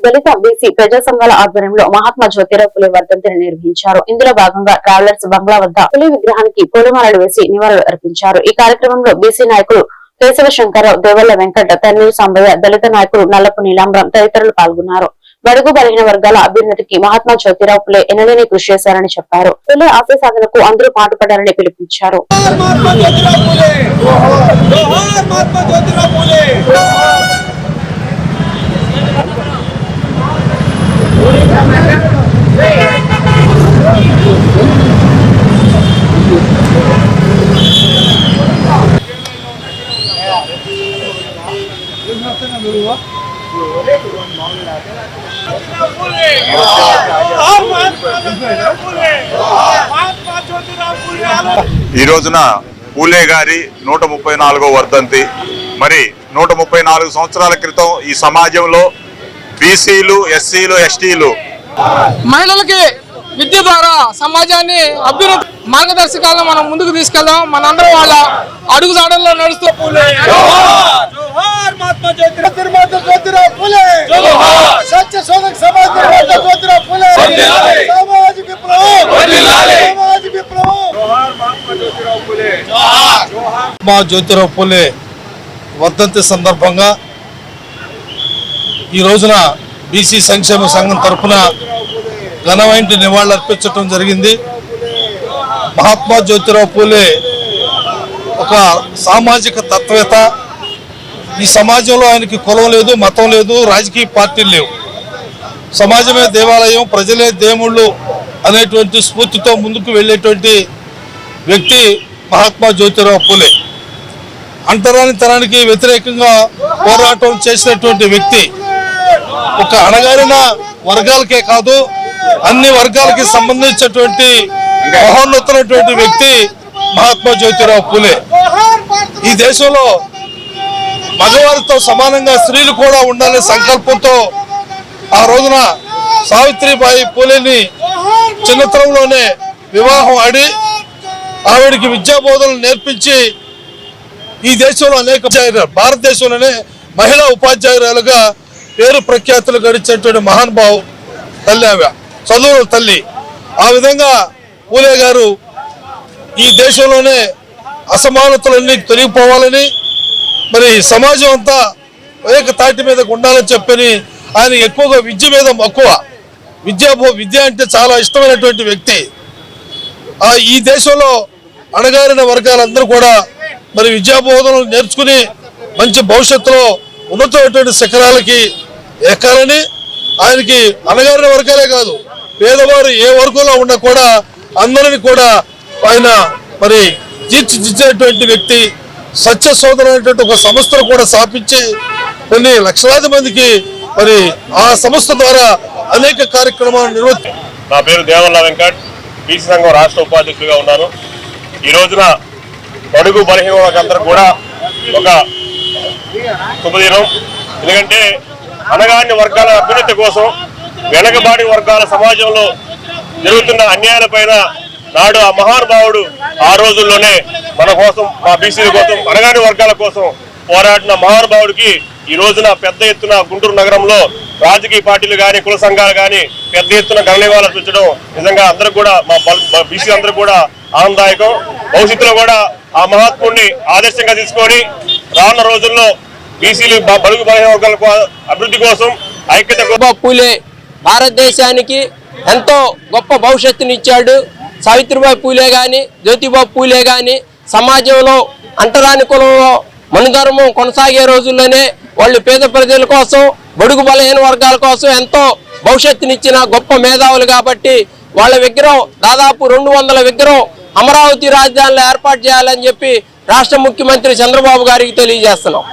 దళిత BC ప్రజా సంఘాల ఆధ్వర్యంలో మహాత్మా జ్యోతిరావు పులి వర్ధంతిని నిర్వహించారు. ఇందులో భాగంగా ట్రావెలర్స్ బంగ్లా వద్ద పులి విగ్రహానికి పూలమాలలు వేసి నివాళులు అర్పించారు. ఈ కార్యక్రమంలో బీసీ నాయకులు కేశవ శంకరరావు దేవల్ల వెంకట తన్నీరు సాంబయ్య దళిత నాయకులు నల్లపు నీలాంబరం తదితరులు పాల్గొన్నారు. బడుగు బలహీన వర్గాల అభ్యున్నతికి మహాత్మా జ్యోతిరావు పులే ఎనలేని కృషి చేశారని చెప్పారు. పులే ఆశయ సాధనకు అందరూ పాటుపడాలని పిలుపునిచ్చారు. ఈ రోజున పూలే గారి నూట ముప్పై నాలుగో వర్ధంతి. మరి నూట ముప్పై నాలుగు సంవత్సరాల క్రితం ఈ సమాజంలో బీసీలు ఎస్సీలు ఎస్టీలు మహిళలకి విద్య ద్వారా సమాజాన్ని అభ్యున్నతి మార్గదర్శకాలను మనం ముందుకు తీసుకెళ్దాం. మనందరం వాళ్ళ అడుగుజాడల్లో నడుస్తూ जोहार महात्मा ज्योतिराव निर्माता ज्योतिराव फुले जोहार सच्चे शोधक समाज निर्माता ज्योतिराव फुले समाज विप्लव समाज विप्लव जोहार महात्मा ज्योतिराव फुले जोहार మా జ్యోతిరావు పూలే వర్ధంతి సందర్భంగా ఈ రోజున బీసీ సంక్షేమ సంఘం తరఫున ఘనమైన నివాళులు అర్పించడం జరిగింది మహాత్మా జ్యోతిరావు పూలే ఒక సామాజిక తత్వవేత్త ఈ సమాజంలో ఆయనకి కులం లేదు మతం లేదు రాజకీయ పార్టీలు లేవు. సమాజమే దేవాలయం ప్రజలే దేవుళ్ళు అనేటువంటి స్ఫూర్తితో ముందుకు వెళ్ళేటువంటి వ్యక్తి మహాత్మా జ్యోతిరావు పూలే. అంటరాని తరానికి వ్యతిరేకంగా పోరాటం చేసినటువంటి వ్యక్తి ఒక అణగారిన వర్గాలకే కాదు అన్ని వర్గాలకి సంబంధించినటువంటి మహోన్నతమైనటువంటి వ్యక్తి మహాత్మా జ్యోతిరావు పూలే. ఈ దేశంలో మగవారితో సమానంగా స్త్రీలు కూడా ఉండాలనే సంకల్పంతో ఆ రోజున సావిత్రిబాయి పూలేని చిన్నతనంలోనే వివాహం ఆడి ఆవిడికి విద్యా బోధనలు నేర్పించి ఈ దేశంలో అనేక భారతదేశంలోనే మహిళా ఉపాధ్యాయురాలుగా పేరు ప్రఖ్యాతులు గడిచినటువంటి మహానుభావు తల్లి ఆమె చదువుల తల్లి. ఆ విధంగా పూలే గారు ఈ దేశంలోనే అసమానతలన్నీ తొలగిపోవాలని మరి సమాజం అంతా ఏక తాటి మీద ఉండాలని చెప్పని ఆయన ఎక్కువగా విద్య మీద మక్కువ. విద్యా విద్య అంటే చాలా ఇష్టమైనటువంటి వ్యక్తి. ఈ దేశంలో అణగారిన వర్గాలందరూ కూడా మరి విద్యా బోధనలు నేర్చుకుని మంచి భవిష్యత్తులో ఉన్నతమైనటువంటి శిఖరాలకి ఎక్కాలని ఆయనకి అణగారిన వర్గాలే కాదు పేదవారు ఏ వర్గంలో ఉన్నా కూడా అందరిని కూడా ఆయన మరి తీర్చిదిద్దేటువంటి వ్యక్తి సత్య సోదరు అనేటువంటి ఒక సంస్థను కూడా స్థాపించి కొన్ని లక్షలాది మందికి మరి ఆ సంస్థ ద్వారా అనేక కార్యక్రమాలు నిర్వర్తి నా పేరు దేవల్ల వెంకట్. బీసీ సంఘం రాష్ట్ర ఉపాధ్యక్షుడిగా ఉన్నాను. ఈ రోజున బడుగు బలహీన వర్గాలందరూ కూడా ఒక శుభదినం. ఎందుకంటే అనగాని వర్గాల అభ్యున్నతి కోసం వెనకబాడి వర్గాల సమాజంలో జరుగుతున్న అన్యాయాలపైన నాడు ఆ మహానుభావుడు ఆ రోజుల్లోనే మన కోసం మా బీసీల కోసం అనగాని వర్గాల కోసం పోరాడిన మహానుభావుడికి ఈ రోజున పెద్ద ఎత్తున గుంటూరు నగరంలో రాజకీయ పార్టీలు కానీ కుల సంఘాలు కానీ పెద్ద ఎత్తున గణనివాళ చూపించడం నిజంగా అందరూ కూడా మా బీసీ అందరూ కూడా ఆనందదాయకం. భవిష్యత్తులో కూడా ఆ మహాత్ముడిని ఆదర్శంగా తీసుకొని రానున్న రోజుల్లో బీసీలు బడుగు బలహీన వర్గాల అభివృద్ధి కోసం ఐక్యత పూలే భారతదేశానికి ఎంతో గొప్ప భవిష్యత్తునిచ్చాడు. సావిత్రిబాయి పూలే కానీ జ్యోతిబా పూలే కానీ సమాజంలో అంటరాని కులంలో మనుధర్మం కొనసాగే రోజుల్లోనే వాళ్ళు పేద ప్రజల కోసం బడుగు బలహీన వర్గాల కోసం ఎంతో భవిష్యత్తునిచ్చిన గొప్ప మేధావులు కాబట్టి వాళ్ళ విగ్రహం దాదాపు రెండు వందల విగ్రహం అమరావతి రాజధానిలో ఏర్పాటు చేయాలని చెప్పి రాష్ట్ర ముఖ్యమంత్రి చంద్రబాబు గారికి తెలియజేస్తున్నాం.